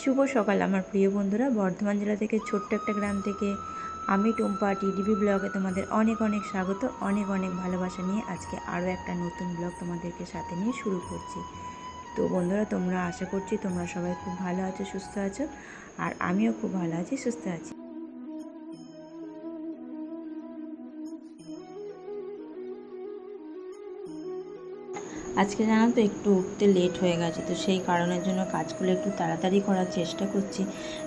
শুভ সকাল আমার প্রিয় বন্ধুরা। বর্ধমান জেলা থেকে ছোট্ট একটা গ্রাম থেকে আমি টুম্পা টিডিবি ব্লগে তোমাদের অনেক অনেক স্বাগত, অনেক অনেক ভালোবাসা নিয়ে আজকে আরও একটা নতুন ব্লগ তোমাদেরকে সাথে নিয়ে শুরু করছি। তো বন্ধুরা, তোমরা আশা করছি তোমরা সবাই খুব ভালো আছো, সুস্থ আছো, আর আমিও খুব ভালো আছি, সুস্থ আছি। আজকে জানো তো একটু উঠতে লেট হয়ে গেছে, তো সেই কারণের জন্য কাজগুলো একটু তাড়াতাড়ি করার চেষ্টা করছি।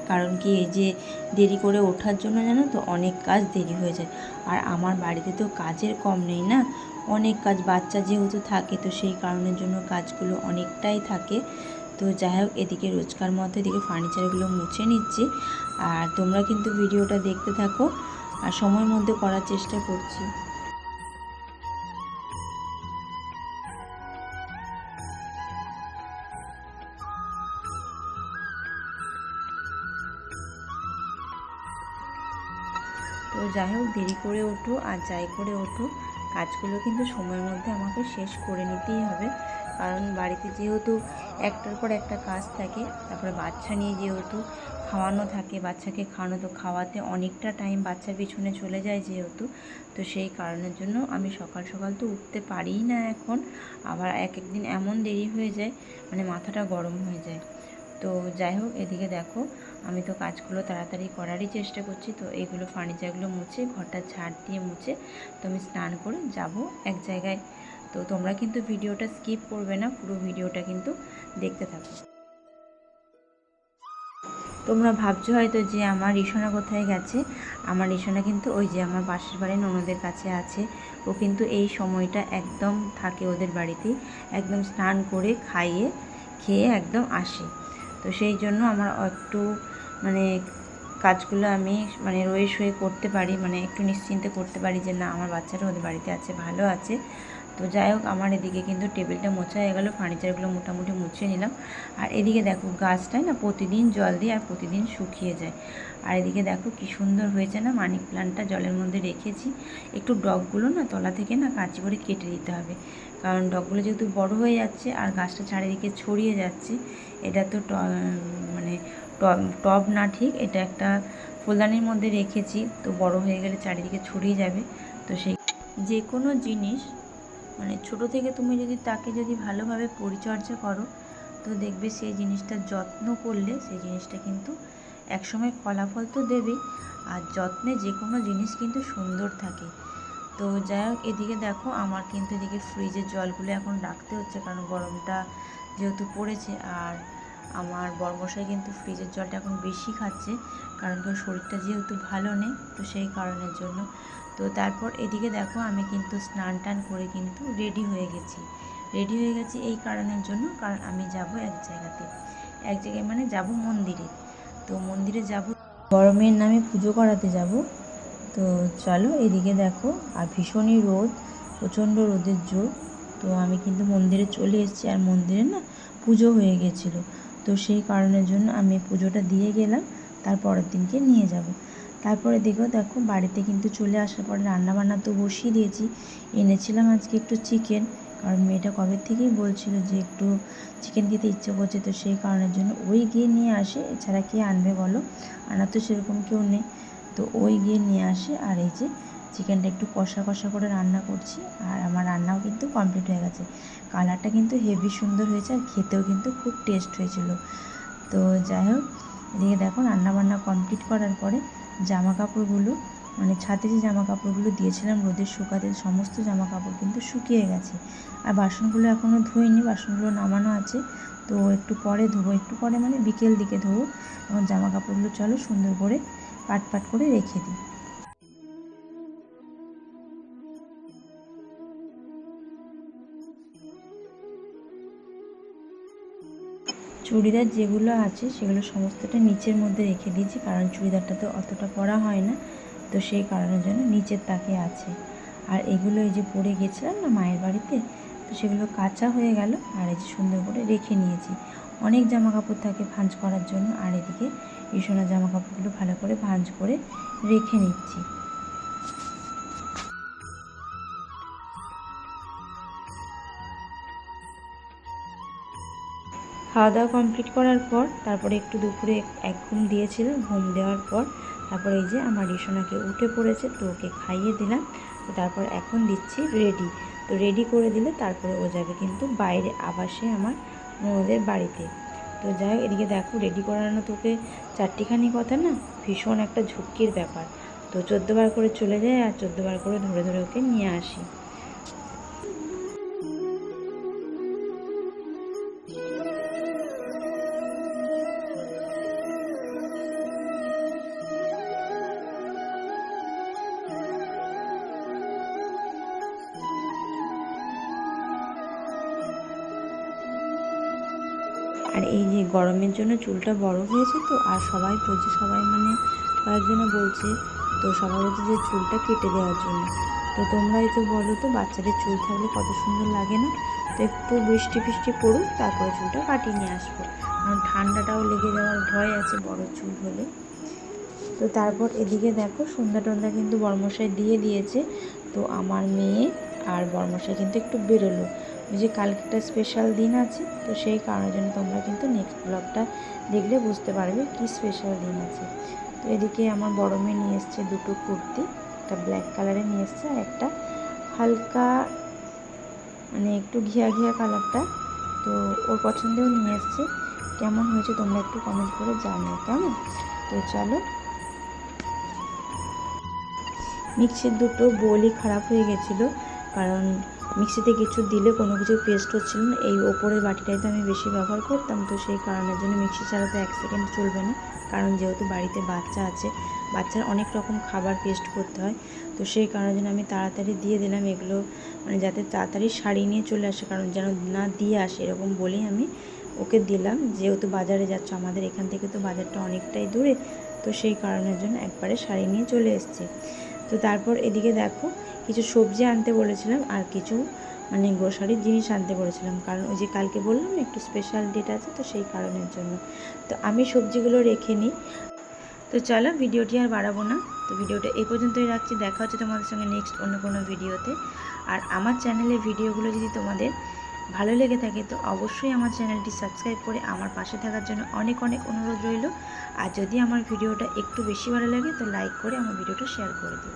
কারণ কি এই যে দেরি করে ওঠার জন্য জানো তো অনেক কাজ দেরি হয়ে যায়। আর আমার বাড়িতে তো কাজের কম নেই না, অনেক কাজ, বাচ্চা যেহেতু থাকে তো সেই কারণের জন্য কাজগুলো অনেকটাই থাকে। তো যাই হোক, এদিকে রোজকার মতো এদিকে ফার্নিচারগুলো মুছে নিচ্ছি। আর তোমরা কিন্তু ভিডিওটা দেখতে থাকো, আর সময়ের মধ্যে করার চেষ্টা করছি। যাই হোক, দেরি করে ওঠো আর যাই করে ওঠো কাজগুলো কিন্তু সময়ের মধ্যে আমাকে শেষ করে নিতেই হবে। কারণ বাড়িতে যেহেতু একটার পর একটা কাজ থাকে, তারপরে বাচ্চা নিয়ে যেহেতু খাওয়ানো থাকে, বাচ্চাকে খাওয়ানো, তো খাওয়াতে অনেকটা টাইম বাচ্চার পিছনে চলে যায় যেহেতু। তো সেই কারণের জন্য আমি সকাল সকাল তো উঠতে পারিই না এখন, আবার এক একদিন এমন দেরি হয়ে যায় মানে মাথাটা গরম হয়ে যায়। তো যাই হোক, এদিকে দেখো আমি তো কাজগুলো তাড়াতাড়ি করারই চেষ্টা করছি, তো এগুলো ফার্নিচারগুলো মুছে, ঘরটা ঝাড় দিয়ে মুছে, তো আমি স্নান করে যাব এক জায়গায়। তো তোমরা কিন্তু ভিডিওটা স্কিপ করবে না, পুরো ভিডিওটা কিন্তু দেখতে থাকো। তোমরা ভাবছ হয়তো যে আমার রিসোনা কোথায় গেছে? আমার রিসোনা কিন্তু ওই যে আমার পাশের বাড়ির ননদের কাছে আছে। ও কিন্তু এই সময়টা একদম থাকে ওদের বাড়িতেই, একদম স্নান করে, খাইয়ে, খেয়ে একদম আসে। তো সেই জন্য আমার একটু মানে কাজগুলো আমি মানে রয়ে শুয়ে করতে পারি মানে একটু নিশ্চিন্তে করতে পারি যে না, আমার বাচ্চারা ওদের বাড়িতে আছে, ভালো আছে। তো যাই হোক, আমার এদিকে কিন্তু টেবিলটা মোছা হয়ে গেলো, ফার্নিচারগুলো মোটামুটি মুছে নিলাম। আর এদিকে দেখো গাছটাই না প্রতিদিন জল দিই আর প্রতিদিন শুকিয়ে যায়। আর এদিকে দেখো কি সুন্দর হয়েছে না মানি প্লান্টটা জলের মধ্যে রেখেছি। একটু ডগগুলো না তলা থেকে না কাঁচি করে কেটে দিতে হবে। কারণ ডগগুলো যেহেতু বড় হয়ে যাচ্ছে আর গাছটা চারিদিকে ছড়িয়ে যাচ্ছে, এটা তো মানে টব না ঠিক, এটা একটা ফুলদানির মধ্যে রেখেছি, তো বড় হয়ে গেলে চারিদিকে ছড়িয়ে যাবে। তো সেই যে কোনো জিনিস মানে ছোট থেকে তুমি যদি তাকে যদি ভালোভাবে পরিচর্যা করো, তো দেখবে সেই জিনিসটার যত্ন করলে সেই জিনিসটা কিন্তু একসময় ফলাফল তো দেবেই, আর যত্নে যে কোনো জিনিস কিন্তু সুন্দর থাকে। তো যাই হোক, এদিকে দেখো আমার কিন্তু এদিকে ফ্রিজের জলগুলো এখন রাখতে হচ্ছে, কারণ গরমটা যেহেতু পড়েছে, আর আমার বর্মশাই কিন্তু ফ্রিজের জলটা এখন বেশি খাচ্ছে, কারণ কি শরীরটা যেহেতু ভালো নেই, তো সেই কারণের জন্য। তো তারপর এদিকে দেখো আমি কিন্তু স্নান টান করে কিন্তু রেডি হয়ে গেছি। রেডি হয়ে গেছি এই কারণের জন্য, কারণ আমি যাব এক জায়গাতে। এক জায়গায় মানে যাব মন্দিরে। তো মন্দিরে যাব, গরমের নামে পুজো করাতে যাব। তো চলো এদিকে দেখো, আর ভীষণই রোদ, প্রচণ্ড রোদের জোর। তো আমি কিন্তু মন্দিরে চলে এসেছি, আর মন্দিরে না পুজো হয়ে গেছিল। তো সেই কারণের জন্য আমি পুজোটা দিয়ে গেলাম, তার পরের দিনকে নিয়ে যাব। তারপরে দেখো দেখো, বাড়িতে কিন্তু চলে আসার পরে রান্নাবান্না তো বসিয়ে দিয়েছি। এনেছিলাম আজকে একটু চিকেন, কারণ মেয়েটা কবে থেকেই বলছিল যে একটু চিকেন খেতে ইচ্ছে করছে, তো সেই কারণের জন্য ওই গিয়ে নিয়ে আসে। এছাড়া কে আনবে বলো? আনার তো সেরকম কেউ নেই। তো ওই গিয়ে নিয়ে আসে, আর এই যে চিকেনটা একটু কষা কষা করে রান্না করছি আর আমার রান্নাও কিন্তু কমপ্লিট হয়ে গেছে। কালারটা কিন্তু হেভি সুন্দর হয়েছে আর খেতেও কিন্তু খুব টেস্ট হয়েছিল। তো যাই হোক, এদিকে দেখো রান্নাবান্না কমপ্লিট করার পরে জামা কাপড়গুলো মানে ছাদে যে জামা কাপড়গুলো দিয়েছিলাম রোদের শুকাতে সমস্ত জামা কাপড় কিন্তু শুকিয়ে গেছে। আর বাসনগুলো এখনও ধুইনি, বাসনগুলো নামানো আছে। তো একটু পরে ধোবো, একটু পরে মানে বিকেল দিকে ধোবো। এখন জামা কাপড়গুলো চলো সুন্দর করে পাট পাট করে রেখে দিই। চুড়িদার যেগুলো আছে সেগুলো সমস্তটা নিচের মধ্যে রেখে দিয়েছি, কারণ চুড়িদারটা তো অতটা পরা হয় না। তো সেই কারণের জন্য নিচের তাকে আছে। আর এগুলো এই যে পরে গেছিলাম না মায়ের বাড়িতে, তো সেগুলো কাঁচা হয়ে গেল, আর এই যে সুন্দর করে রেখে নিয়েছি। অনেক জামা কাপড় থাকে ভাঁজ করার জন্য, আর এদিকে ইসোনা জামা কাপড়গুলো ভালো করে ভাঁজ করে রেখে নিচ্ছি। খাওয়া দাওয়া কমপ্লিট করার পর, তারপরে একটু দুপুরে এক ঘুম দিয়েছিল, ঘুম দেওয়ার পর তারপরে এই যে আমার রিসোনাকে উঠে পড়েছে, তো ওকে খাইয়ে দিলাম। তো তারপর এখন দিচ্ছি রেডি তো রেডি করে দিলে তারপরে ও যাবে কিন্তু বাইরে আবাসে আমার মোদের বাড়িতে। তো যাই হোক, এদিকে দেখো রেডি করানো তোকে চারটিখানি কথা না? ভীষণ একটা ঝুঁকির ব্যাপার। তো চোদ্দোবার করে চলে যায় আর চোদ্দোবার করে ধরে ধরে ওকে নিয়ে আসি। আর এই যে গরমের জন্য চুলটা বড় হয়েছে তো, আর সবাই বলছে, সবাই মানে কয়েকজনে বলছে, তো সবাই বলছে যে চুলটা কেটে দেওয়ার জন্য। তো তোমরাই তো বলো তো, বাচ্চাদের চুল থাকলে কত সুন্দর লাগে না? তো একটু বৃষ্টি ফিষ্টি পড়ুক, তারপরে চুলটা কাটিয়ে নিয়ে আসব। কারণ ঠান্ডাটাও লেগে যাওয়ার ভয় আছে বড় চুল হলে। তো তারপর এদিকে দেখো, সন্ধ্যা টন্ধা কিন্তু বর্মশাই দিয়ে দিয়েছে। তো আমার মেয়ে আর বর্মশাই কিন্তু একটু বেরোলো। ওই যে কালকে একটা স্পেশাল দিন আছে, তো সেই কারণের জন্য তোমরা কিন্তু নেক্সট ব্লগটা দেখলে বুঝতে পারবে কি স্পেশাল দিন আছে। তো এদিকে আমার বড় মেয়ে নিয়ে এসছে দুটো কুর্তি, একটা ব্ল্যাক কালারে নিয়ে এসছে আর একটা হালকা মানে একটু ঘিয়া ঘিয়া কালারটা তো ওর পছন্দেও নিয়ে এসছে। কেমন হয়েছে তোমরা একটু কমেন্ট করে জানিও, কেমন? তো চলো। মিক্সির দুটো বোলই খারাপ হয়ে গেছিল। কারণ মিক্সিতে কিছু দিলে কোনো কিছু পেস্ট হচ্ছিল না। এই ওপরের বাটিটাই তো আমি বেশি ব্যবহার করতাম, তো সেই কারণের জন্য মিক্সি ছাড়া তো এক সেকেন্ড চলবে না। কারণ যেহেতু বাড়িতে বাচ্চা আছে, বাচ্চার অনেক রকম খাবার পেস্ট করতে হয়, তো সেই কারণের জন্য আমি তাড়াতাড়ি দিয়ে দিলাম এগুলো মানে যাতে তাড়াতাড়ি শাড়ি নিয়ে চলে আসে, কারণ যেন না দিয়ে আসে এরকম বলেই আমি ওকে দিলাম। যেহেতু বাজারে যাচ্ছ, আমাদের এখান থেকে তো বাজারটা অনেকটাই দূরে, তো সেই কারণের জন্য একবারে শাড়ি নিয়ে চলে এসছে। তো তারপর এদিকে দেখো কিছু সবজি আনতে বলেছিলাম আর কিছু মানে গ্রোসারির জিনিস আনতে বলেছিলাম। কারণ ওই যে কালকে বললাম না, একটু স্পেশাল ডেট আছে তো সেই কারণের জন্য। তো আমি সবজিগুলো রেখে নিই। তো চলো ভিডিওটি আর বাড়াবো না। তো ভিডিওটা এই পর্যন্তই রাখছি। দেখা হচ্ছে তোমাদের সঙ্গে নেক্সট অন্য কোনো ভিডিওতে। আর আমার চ্যানেলে ভিডিওগুলো যদি তোমাদের ভালো লেগে থাকে, তো অবশ্যই আমার চ্যানেলটি সাবস্ক্রাইব করে আমার পাশে থাকার জন্য অনেক অনেক অনুরোধ রইল। আর যদি আমার ভিডিওটা একটু বেশি ভালো লাগে, তো লাইক করে আমার ভিডিওটা শেয়ার করে দিও।